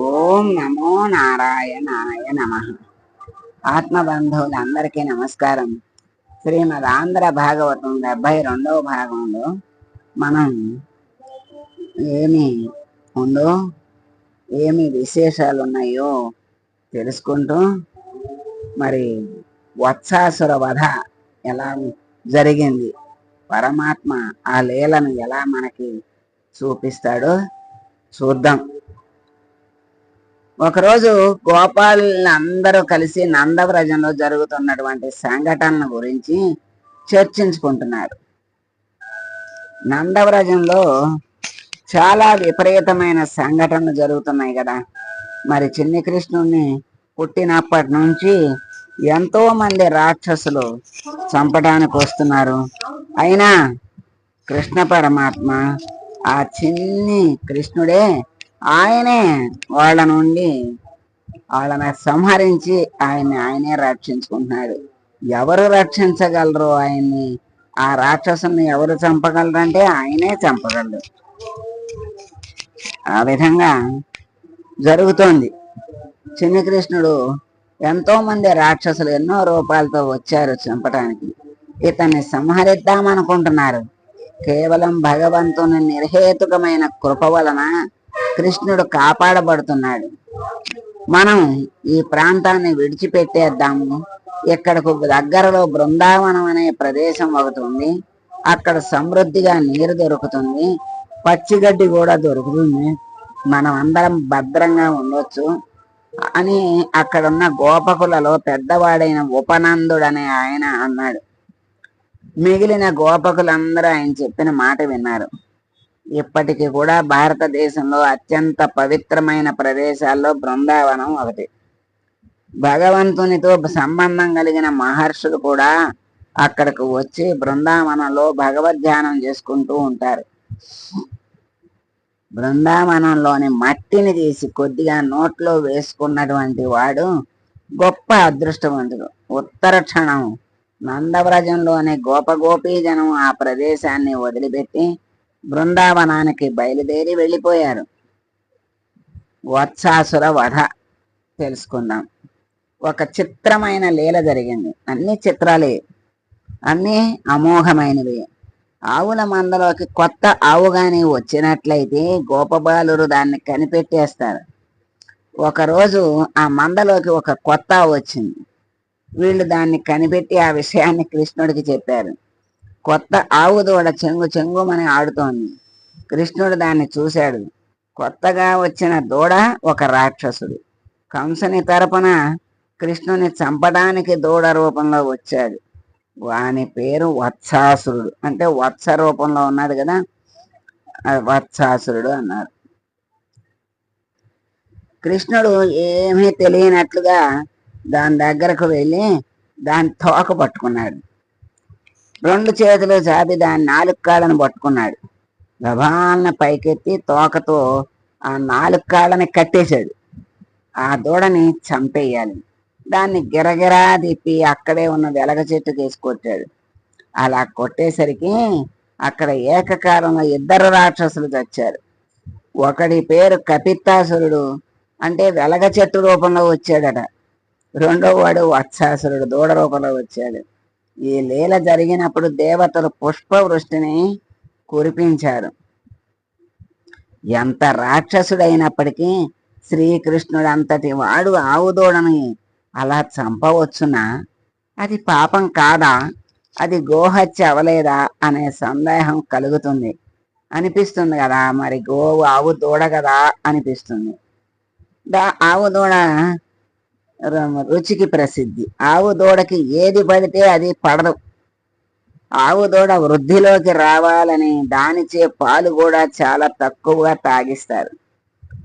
ఓం నమో నారాయణాయ నమ. ఆత్మబంధువులందరికీ నమస్కారం. శ్రీమద్ ఆంధ్ర భాగవతం డెబ్బై రెండవ భాగంలో మనం ఏమి ఉందో ఏమి విశేషాలు ఉన్నాయో తెలుసుకుంటూ మరి వత్సాసుర వధ ఎలా జరిగింది పరమాత్మ ఆ లీలను ఎలా మనకి చూపిస్తాడో చూద్దాం. ఒకరోజు గోపాలందరూ కలిసి నందవ్రజంలో జరుగుతున్నటువంటి సంఘటనల గురించి చర్చించుకుంటున్నారు. నందవ్రజంలో చాలా విపరీతమైన సంఘటనలు జరుగుతున్నాయి కదా. మరి చిన్ని కృష్ణుణ్ణి పుట్టినప్పటి నుంచి ఎంతో మంది రాక్షసులు చంపడానికి వస్తున్నారు. అయినా కృష్ణ పరమాత్మ ఆ చిన్ని కృష్ణుడే ఆయనే వాళ్ళ నుండి వాళ్ళని సంహరించి ఆయన్ని ఆయనే రక్షించుకుంటున్నాడు. ఎవరు రక్షించగలరు ఆయన్ని? ఆ రాక్షసుని ఎవరు చంపగలరంటే ఆయనే చంపగలరు ఆ విధంగా జరుగుతోంది. చిన్నకృష్ణుడు ఎంతో మంది రాక్షసులు ఎన్నో రూపాలతో వచ్చారు చంపటానికి. ఇతన్ని సంహరిద్దామనుకుంటున్నారు. కేవలం భగవంతుని నిర్హేతుకమైన కృప వలన కృష్ణుడు కాపాడబడుతున్నాడు. మనం ఈ ప్రాంతాన్ని విడిచిపెట్టేద్దాము. ఇక్కడకు దగ్గరలో బృందావనం అనే ప్రదేశం ఒకటి ఉంది. అక్కడ సమృద్ధిగా నీరు దొరుకుతుంది. పచ్చిగడ్డి కూడా దొరుకుతుంది. మనం అందరం భద్రంగా ఉండొచ్చు. అని అక్కడున్న గోపకులలో పెద్దవాడైన ఉపనందుడు అనే ఆయన అన్నాడు. మిగిలిన గోపకులందరూ ఆయన చెప్పిన మాట విన్నారు. ఇప్పటికీ కూడా భారతదేశంలో అత్యంత పవిత్రమైన ప్రదేశాల్లో బృందావనం ఒకటి. భగవంతునితో సంబంధం కలిగిన మహర్షులు కూడా అక్కడికి వచ్చి బృందావనంలో భగవద్ధ్యానం చేసుకుంటూ ఉంటారు. బృందావనంలోని మట్టిని తీసి కొద్దిగా నోట్లో వేసుకున్నటువంటి వాడు గొప్ప అదృష్టవంతుడు. ఉత్తర క్షణం నందవ్రజంలోని గోపగోపీ జనం ఆ ప్రదేశాన్ని వదిలిపెట్టి బృందావనానికి బయలుదేరి వెళ్ళిపోయారు. వత్సాసుర వధ తెలుసుకుందాం. ఒక చిత్రమైన లీల జరిగింది. అన్ని చిత్రాలే అన్ని అమోఘమైనవి. ఆవుల మందలోకి కొత్త ఆవుగాని వచ్చినట్లయితే గోపబాలురు దాన్ని కనిపెట్టేస్తారు. ఒకరోజు ఆ మందలోకి ఒక కొత్త ఆవు వచ్చింది. వీళ్ళు దాన్ని కనిపెట్టి ఆ విషయాన్ని కృష్ణుడికి చెప్పారు. కొత్త ఆవు దూడ చెంగు చెంగుమని ఆడుతోంది. కృష్ణుడు దాన్ని చూశాడు. కొత్తగా వచ్చిన దూడ ఒక రాక్షసుడు. కంసుని తరపున కృష్ణుని చంపడానికి దూడ రూపంలో వచ్చాడు. వాని పేరు వత్సాసురుడు. అంటే వత్స రూపంలో ఉన్నాడు కదా? వత్సాసురుడు అన్నారు. కృష్ణుడు ఏమీ తెలియనట్లుగా దాని దగ్గరకు వెళ్ళి దాని తోక పట్టుకున్నాడు. రెండు చేతులు చాపి దాని నాలుగు కాళ్ళను పట్టుకున్నాడు. గభాలన పైకెత్తి తోకతో ఆ నాలుగు కాళ్ళని కట్టేశాడు. ఆ దూడని చంపేయాలి. దాన్ని గిరగిరా తిప్పి అక్కడే ఉన్న వెలగ చెట్టు తీసుకొచ్చాడు అలా కొట్టేసరికి అక్కడ ఏకకాలంలో ఇద్దరు రాక్షసులు చచ్చారు. ఒకడి పేరు కపిత్తాసురుడు అంటే వెలగ చెట్టు రూపంలో వచ్చాడట. రెండో వాడు వత్సాసురుడు దూడ రూపంలో వచ్చాడు. ఈ లీల జరిగినప్పుడు దేవతలు పుష్పవృష్టిని కురిపించారు. ఎంత రాక్షసుడైనప్పటికీ శ్రీకృష్ణుడు అంతటి వాడు ఆవు దూడని అలా చంపవచ్చునా? అది పాపం కాదా? అది గోహత్య అవలేదా అనే సందేహం కలుగుతుంది. అనిపిస్తుంది కదా మరి గోవు ఆవు దూడ కదా అనిపిస్తుంది. దా ఆవు దూడ రుచికి ప్రసిద్ధి. ఆవు దూడకి ఏది పడితే అది పడదు. ఆవు దూడ వృద్ధిలోకి రావాలని దానిచే పాలు కూడా చాలా తక్కువగా తాగిస్తారు.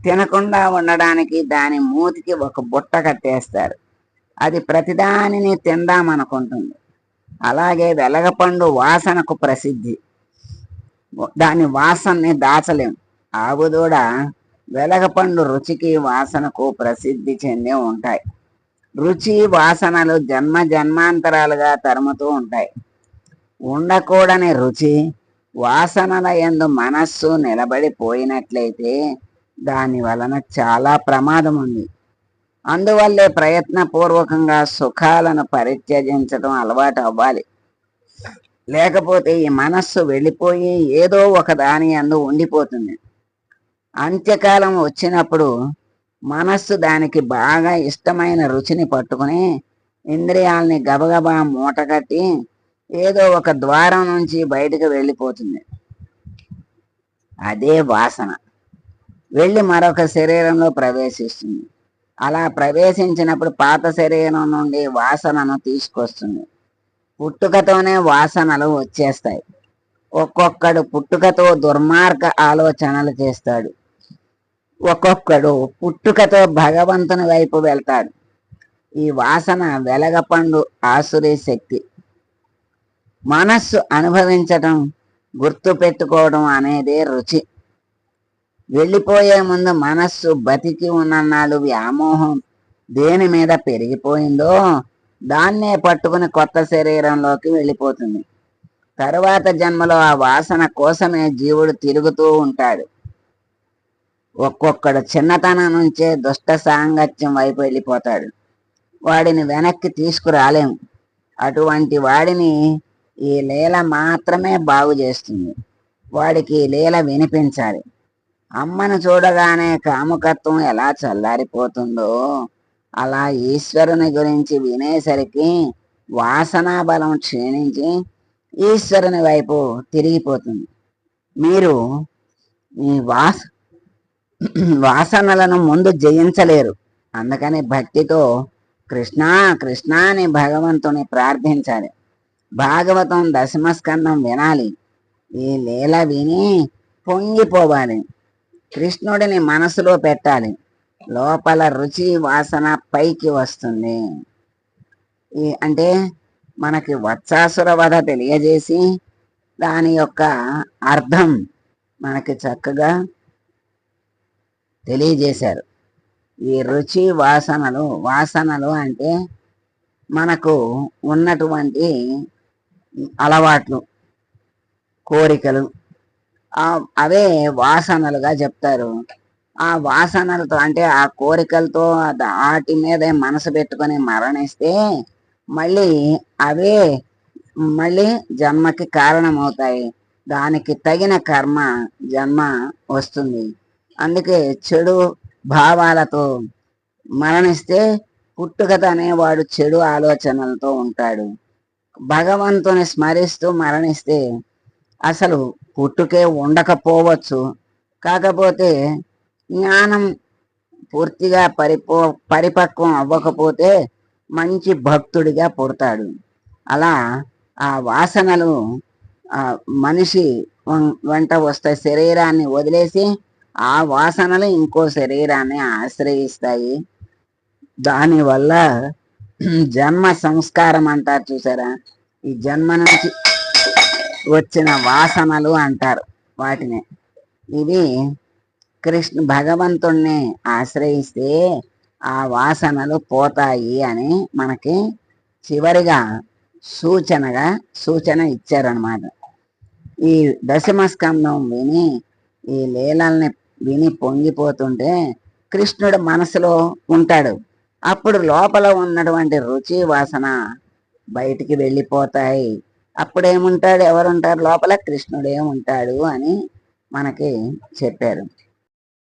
తినకుండా ఉండడానికి దాని మూతికి ఒక బుట్ట కట్టేస్తారు. అది ప్రతిదానిని తిందామనుకుంటుంది. అలాగే వెలగపండు వాసనకు ప్రసిద్ధి. దాని వాసనని దాచలేం. ఆవుదూడ వెలగపండు రుచికి వాసనకు ప్రసిద్ధి చెంది ఉంటాయి. రుచి వాసనలు జన్మ జన్మాంతరాలుగా తరుముతూ ఉంటాయి. ఉండకూడని రుచి వాసనల యందు మనస్సు నిలబడిపోయినట్లయితే దాని వలన చాలా ప్రమాదం ఉంది అందువల్లే ప్రయత్నపూర్వకంగా సుఖాలను పరిత్యజించడం అలవాటు అవ్వాలి. లేకపోతే ఈ మనస్సు వెళ్ళిపోయి ఏదో ఒక దాని అందు ఉండిపోతుంది. అంత్యకాలం వచ్చినప్పుడు మనస్సు దానికి బాగా ఇష్టమైన రుచిని పట్టుకుని ఇంద్రియాల్ని గబగబా మూటగట్టి ఏదో ఒక ద్వారం నుంచి బయటకు వెళ్ళిపోతుంది. అదే వాసన. వెళ్ళి మరొక శరీరంలో ప్రవేశిస్తుంది. అలా ప్రవేశించినప్పుడు పాత శరీరం నుండి వాసనను తీసుకొస్తుంది. పుట్టుకతోనే వాసనలు వచ్చేస్తాయి. ఒక్కొక్కడు పుట్టుకతో దుర్మార్గ ఆలోచనలు చేస్తాడు. ఒక్కొక్కడు పుట్టుకతో భగవంతుని వైపు వెళ్తాడు. ఈ వాసన వెలగపండు ఆసురీ శక్తి. మనస్సు అనుభవించటం గుర్తు పెట్టుకోవడం అనేదే రుచి. వెళ్ళిపోయే ముందు మనస్సు బతికి ఉన్నన్నాళ్ళు వ్యామోహం దేని మీద పెరిగిపోయిందో దాన్నే పట్టుకుని కొత్త శరీరంలోకి వెళ్ళిపోతుంది. తరువాత జన్మలో ఆ వాసన కోసమే జీవుడు తిరుగుతూ ఉంటాడు. ఒక్కొక్కడు చిన్నతనం నుంచే దుష్ట సాంగత్యం వైపు వెళ్ళిపోతాడు. వాడిని వెనక్కి తీసుకురాలేము అటువంటి వాడిని ఈ లీల మాత్రమే బాగు చేస్తుంది. వాడికి ఈ లీల వినిపించాలి. అమ్మను చూడగానే కాముకత్వం ఎలా చల్లారిపోతుందో అలా ఈశ్వరుని గురించి వినేసరికి వాసనా బలం క్షీణించి ఈశ్వరుని వైపు తిరిగిపోతుంది. మీరు ఈ వాస వాసనలను ముందు జయించలేరు. అందుకని భక్తితో కృష్ణ కృష్ణ అని భగవంతుని ప్రార్థించాలి. భాగవతం దశమస్కందం వినాలి. ఈ లీల విని పొంగిపోవాలి. కృష్ణుడిని మనసులో పెట్టాలి. లోపల రుచి వాసన పైకి వస్తుంది. ఈ అంటే మనకి వత్సాసుర వధ తెలియజేసి దాని యొక్క అర్థం మనకి చక్కగా తెలియజేశారు. ఈ రుచి వాసనలు వాసనలు అంటే మనకు ఉన్నటువంటి అలవాట్లు కోరికలు. అవే వాసనలుగా చెప్తారు. ఆ వాసనలతో అంటే ఆ కోరికలతో వాటి మీదే మనసు పెట్టుకొని మరణిస్తే మళ్ళీ అవే మళ్ళీ జన్మకి కారణమవుతాయి. దానికి తగిన కర్మ జన్మ వస్తుంది. అందుకే చెడు భావాలతో మరణిస్తే పుట్టుకత అనేవాడు చెడు ఆలోచనలతో ఉంటాడు. భగవంతుని స్మరిస్తూ మరణిస్తే అసలు పుట్టుకే ఉండకపోవచ్చు. కాకపోతే జ్ఞానం పూర్తిగా పరిపో పరిపక్వం అవ్వకపోతే మంచి భక్తుడిగా పుడతాడు. అలా ఆ వాసనలు ఆ మనిషి వం- వెంట వస్తాయి శరీరాన్ని వదిలేసి ఆ వాసనలు ఇంకో శరీరాన్ని ఆశ్రయిస్తాయి. దానివల్ల జన్మ సంస్కారం అంటారు చూసారా? ఈ జన్మ నుంచి వచ్చిన వాసనలు అంటారు వాటిని. ఇవి కృష్ణ భగవంతుణ్ణి ఆశ్రయిస్తే ఆ వాసనలు పోతాయి అని మనకి చివరిగా సూచనగా సూచన ఇచ్చారనమాట ఈ దశమస్కందం విని ఈ లీలల్ని విని పొంగిపోతుంటే కృష్ణుడు మనసులో ఉంటాడు. అప్పుడు లోపల ఉన్నటువంటి రుచి వాసన బయటికి వెళ్ళిపోతాయి. అప్పుడేముంటాడు? ఎవరుంటారు? లోపల కృష్ణుడే ఉంటాడు అని మనకి చెప్పారు.